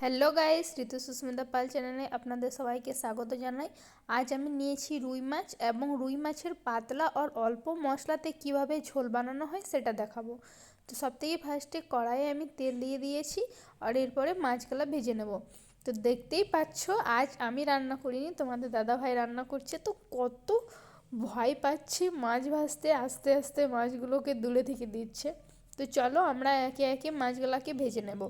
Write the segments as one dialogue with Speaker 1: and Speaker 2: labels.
Speaker 1: Hello guys, Ritu Susmita Pal চ্যানেলে আপনাদের সবাইকে স্বাগত জানাই। আজ আমি নিয়েছি রুই মাছ এবং রুই মাছের পাতলা আর অল্প মশলাতে কীভাবে ঝোল বানানো হয় সেটা দেখাবো। তো সবথেকে ফার্স্টে কড়াইয়ে আমি তেল দিয়ে দিয়েছি আর এরপরে মাছগুলো ভেজে নেব। তো দেখতেই পাচ্ছ, আজ আমি রান্না করিনি, তোমাদের দাদা ভাই রান্না করছে, তো কত ভয় পাচ্ছি মাছ ভাজতে, আস্তে আস্তে মাছগুলোকে দূরে থেকে দিচ্ছে। তো চলো আমরা একে একে মাছগুলোকে ভেজে নেব।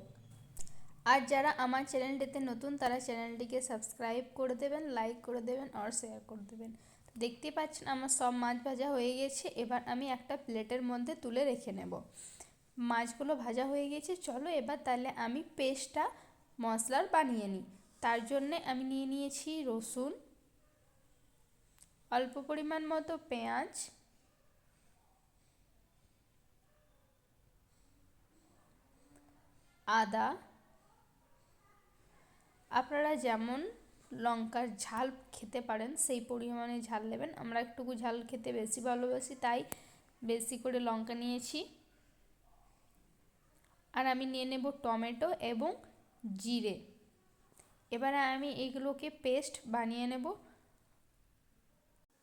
Speaker 1: আর যারা আমার চ্যানেলটিতে নতুন, তারা চ্যানেলটিকে সাবস্ক্রাইব করে দেবেন, লাইক করে দেবেন আর শেয়ার করে দেবেন। দেখতে পাচ্ছেন আমার সব মাছ ভাজা হয়ে গেছে, এবার আমি একটা প্লেটের মধ্যে তুলে রেখে নেব। মাছগুলো ভাজা হয়ে গেছে, চলো এবার তাহলে আমি পেস্টটা মশলার বানিয়ে নিই। তার জন্যে আমি নিয়ে নিয়েছি রসুন, অল্প পরিমাণ মতো পেঁয়াজ, আদা আপনারা যেমন লঙ্কার ঝাল খেতে পারেন, সেই পরিমাণে ঝাল নেবেন। আমরা একটুকু ঝাল খেতে বেশি ভালোবাসি, তাই বেশি করে লঙ্কা নিয়েছি। আর আমি নিয়ে নেব টমেটো এবং জিরে। এবারে আমি এইগুলোকে পেস্ট বানিয়ে নেব।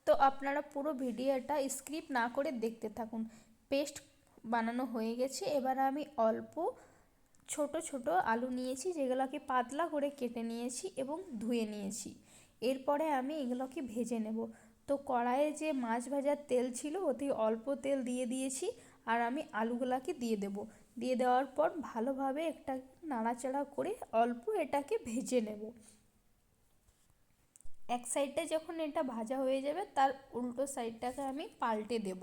Speaker 1: তো আপনারা পুরো ভিডিওটা স্ক্রিপ্ট না করে দেখতে থাকুন। পেস্ট বানানো হয়ে গেছে। এবার আমি অল্প ছোট ছোট আলু নিয়েছি, যেগুলোকে পাতলা করে কেটে নিয়েছি এবং ধুয়ে নিয়েছি। এরপরে আমি এগুলোকে ভেজে নেব। তো কড়াইয়ে যে মাছ ভাজার তেল ছিল, ওতে অল্প তেল দিয়ে দিয়েছি আর আমি আলুগুলাকে দিয়ে দেব। দিয়ে দেওয়ার পর ভালোভাবে একটা নাড়াচাড়া করে অল্প এটাকে ভেজে নেব। এক সাইডটা যখন এটা ভাজা হয়ে যাবে, তার উল্টো সাইডটাকে আমি পাল্টে দেব,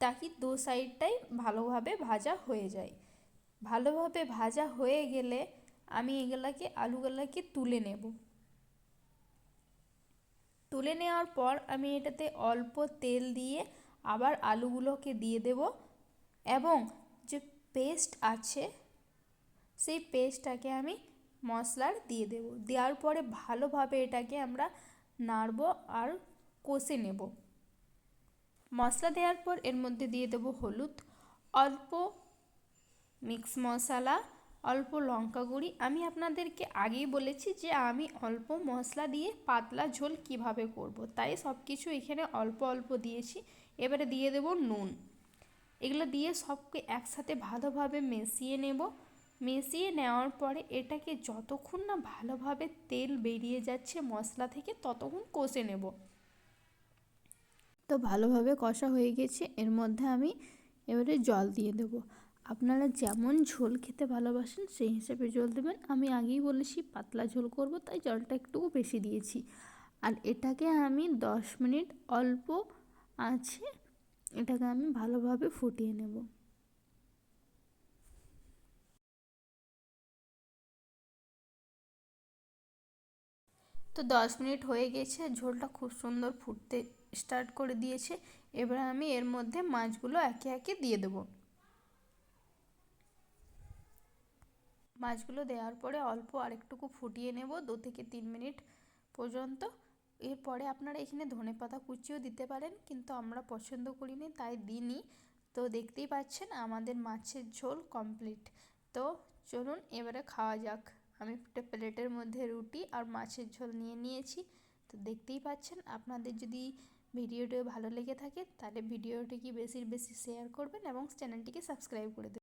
Speaker 1: তাকি দু সাইডটাই ভালোভাবে ভাজা হয়ে যায়। ভালোভাবে ভাজা হয়ে গেলে আমি এগুলাকে, আলুগুলাকে তুলে নেব। তুলে নেওয়ার পর আমি এটাতে অল্প তেল দিয়ে আবার আলুগুলোকে দিয়ে দেব এবং যে পেস্ট আছে, সেই পেস্টটাকে আমি মশলার দিয়ে দেব। দেওয়ার পরে ভালোভাবে এটাকে আমরা নাড়ব আর কষে নেব। মশলা দেওয়ার পর এর মধ্যে দিয়ে দেব হলুদ। অল্প মিক্স মশলা, অল্প লঙ্কা গুঁড়ি। আমি আপনাদেরকে আগেই বলেছি যে আমি অল্প মশলা দিয়ে পাতলা ঝোল কীভাবে করব। তাই সব কিছু এখানে অল্প অল্প দিয়েছি। এবারে দিয়ে দেব নুন। এগুলো দিয়ে সবকে একসাথে ভালোভাবে মিশিয়ে নেব। মিশিয়ে নেওয়ার পরে এটাকে যতক্ষণ না ভালোভাবে তেল বেরিয়ে যাচ্ছে মশলা থেকে, ততক্ষণ কষে নেব। তো ভালোভাবে কষা হয়ে গেছে। এর মধ্যে আমি এবারে জল দিয়ে দেবো। আপনারা যেমন ঝোল খেতে ভালোবাসেন, সেই হিসেবে জল দেবেন। আমি আগেই বলেছি, পাতলা ঝোল করব, তাই জলটা একটু বেশি দিয়েছি। আর এটাকে আমি দশ মিনিট অল্প আছে, এটাকে আমি ভালোভাবে ফুটিয়ে নেব। তো দশ মিনিট হয়ে গেছে, ঝোলটা খুব সুন্দর ফুটতে স্টার্ট করে দিয়েছে। এবার আমি এর মধ্যে মাছগুলো একে একে দিয়ে দেবো। মাছগুলো দেওয়ার পরে অল্প আরেকটুকু ফুটিয়ে নেব দু থেকে তিন মিনিট পর্যন্ত। এরপরে আপনারা এখানে ধনে পাতা কুচিও দিতে পারেন, কিন্তু আমরা পছন্দ করিনি, তাই দিনই তো দেখতেই পাচ্ছেন আমাদের মাছের ঝোল কমপ্লিট। তো চলুন এবারে খাওয়া যাক। আমি একটা প্লেটের মধ্যে রুটি আর মাছের ঝোল নিয়ে নিয়েছি। তো দেখতেই পাচ্ছেন আপনাদের যদি ভিডিওটি ভালো লেগে থাকে, তাহলে ভিডিওটিকে বেশি বেশি শেয়ার করবেন এবং চ্যানেলটিকে সাবস্ক্রাইব করে দেবেন।